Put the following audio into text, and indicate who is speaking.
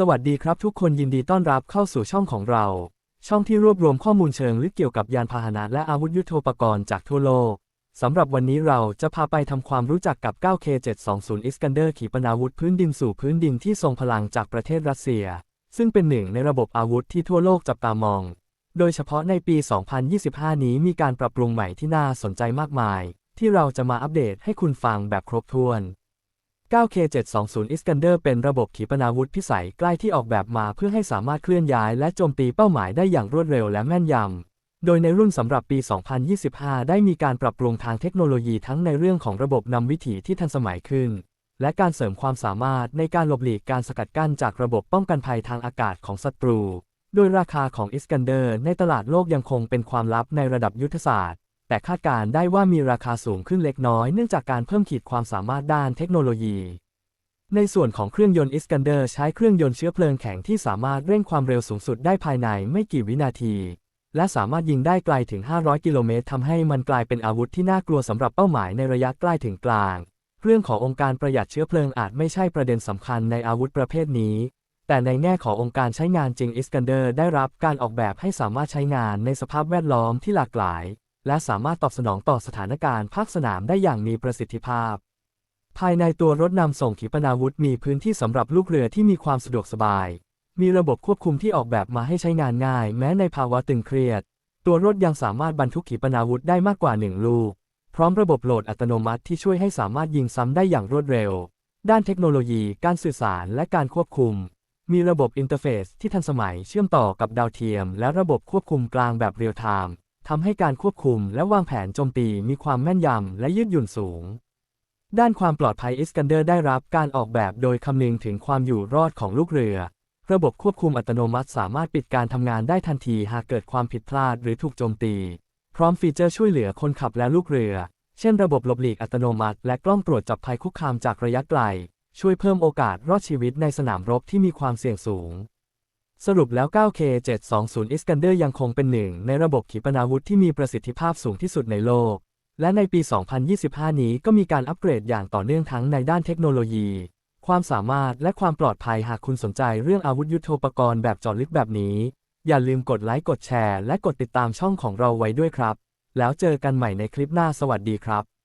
Speaker 1: สวัสดีครับทุกคนยินดีต้อนรับเข้าสู่ช่องของเรา ช่องที่รวบรวมข้อมูลเชิงลึกเกี่ยวกับยานพาหนะและอาวุธยุโทโธปกรณ์จากทั่วโลก สำหรับวันนี้เราจะพาไปทำความรู้จักกับ 9K720 Iskander ขีปนาวุธพื้นดินสู่พื้นดินที่ทรงพลังจากประเทศรัสเซีย ซึ่งเป็นหนึ่งในระบบอาวุธที่ทั่วโลกจับตามอง โดยเฉพาะในปี 2025 นี้มีการปรับปรุงใหม่ที่น่าสนใจมากมาย ที่เราจะมาอัปเดตให้คุณฟังแบบครบถ้วน 9K720 Iskander เป็นระบบขีปนาวุธพิสัยใกล้ที่ออกแบบมาเพื่อให้สามารถเคลื่อนย้ายและโจมตีเป้าหมายได้อย่างรวดเร็วและแม่นยำ โดยในรุ่นสำหรับปี 2025 ได้มีการปรับปรุงทางเทคโนโลยีทั้งในเรื่องของระบบนำวิถีที่ทันสมัยขึ้น และการเสริมความสามารถในการหลบหลีกการสกัดกั้นจากระบบป้องกันภัยทางอากาศของศัตรู โดยราคาของ Iskander ในตลาดโลกยังคงเป็นความลับในระดับยุทธศาสตร์ แต่คาดการได้ว่ามีราคาสูงขึ้นเล็กน้อยเนื่องจากการเพิ่มขีดความสามารถด้านเทคโนโลยี ในส่วนของเครื่องยนต์ Iskander ใช้เครื่องยนต์เชื้อเพลิงแข็งที่สามารถเร่งความเร็วสูงสุดได้ภายในไม่กี่วินาที และสามารถยิงได้ไกลถึง 500 กิโลเมตรทำให้มันกลายเป็นอาวุธที่น่ากลัวสำหรับเป้าหมายในระยะใกล้ถึงกลาง เรื่องขององค์การประหยัดเชื้อเพลิงอาจไม่ใช่ประเด็นสำคัญในอาวุธประเภทนี้ แต่ในแง่ขององค์การใช้งานจริง Iskander ได้รับการออกแบบให้สามารถใช้งานในสภาพแวดล้อมที่หลากหลาย และสามารถตอบสนองต่อสถานการณ์ภาคสนามได้อย่างมีประสิทธิภาพ ภายในตัวรถนำส่งขีปนาวุธมีพื้นที่สำหรับลูกเรือที่มีความสะดวกสบาย มีระบบควบคุมที่ออกแบบมาให้ใช้งานง่าย แม้ในภาวะตึงเครียด ตัวรถยังสามารถบรรทุกขีปนาวุธได้มากกว่า1ลูก พร้อมระบบโหลดอัตโนมัติที่ช่วยให้สามารถยิงซ้ำได้อย่างรวดเร็ว ด้านเทคโนโลยี การสื่อสารและการควบคุมมีระบบอินเทอร์เฟซที่ทันสมัยเชื่อมต่อกับดาวเทียม และระบบควบคุมกลางแบบเรียลไทม์ ทำให้การควบคุมและวางแผนโจมตีมีความแม่นยำและยืดหยุ่นสูง ด้านความปลอดภัย Iskander ได้รับการออกแบบโดยคำนึงถึงความอยู่รอดของลูกเรือ ระบบควบคุมอัตโนมัติสามารถปิดการทำงานได้ทันทีหากเกิดความผิดพลาดหรือถูกโจมตี พร้อมฟีเจอร์ช่วยเหลือคนขับและลูกเรือ เช่นระบบหลบหลีกอัตโนมัติ และกล้องตรวจจับภัยคุกคามจากระยะไกล ช่วยเพิ่มโอกาสรอดชีวิตในสนามรบที่มีความเสี่ยงสูง สรุปแล้ว 9K720 Iskander ยังคงเป็นหนึ่งในระบบขีปนาวุธที่มีประสิทธิภาพสูงที่สุดในโลก และในปี 2025 นี้ก็มีการอัปเกรดอย่างต่อเนื่องทั้งในด้านเทคโนโลยี ความสามารถและความปลอดภัยหากคุณสนใจเรื่องอาวุธยุโทโธปกรณ์แบบจอดลึกแบบนี้ อย่าลืมกดไลค์กดแชร์และกดติดตามช่องของเราไว้ด้วยครับ แล้วเจอกันใหม่ในคลิปหน้าสวัสดีครับ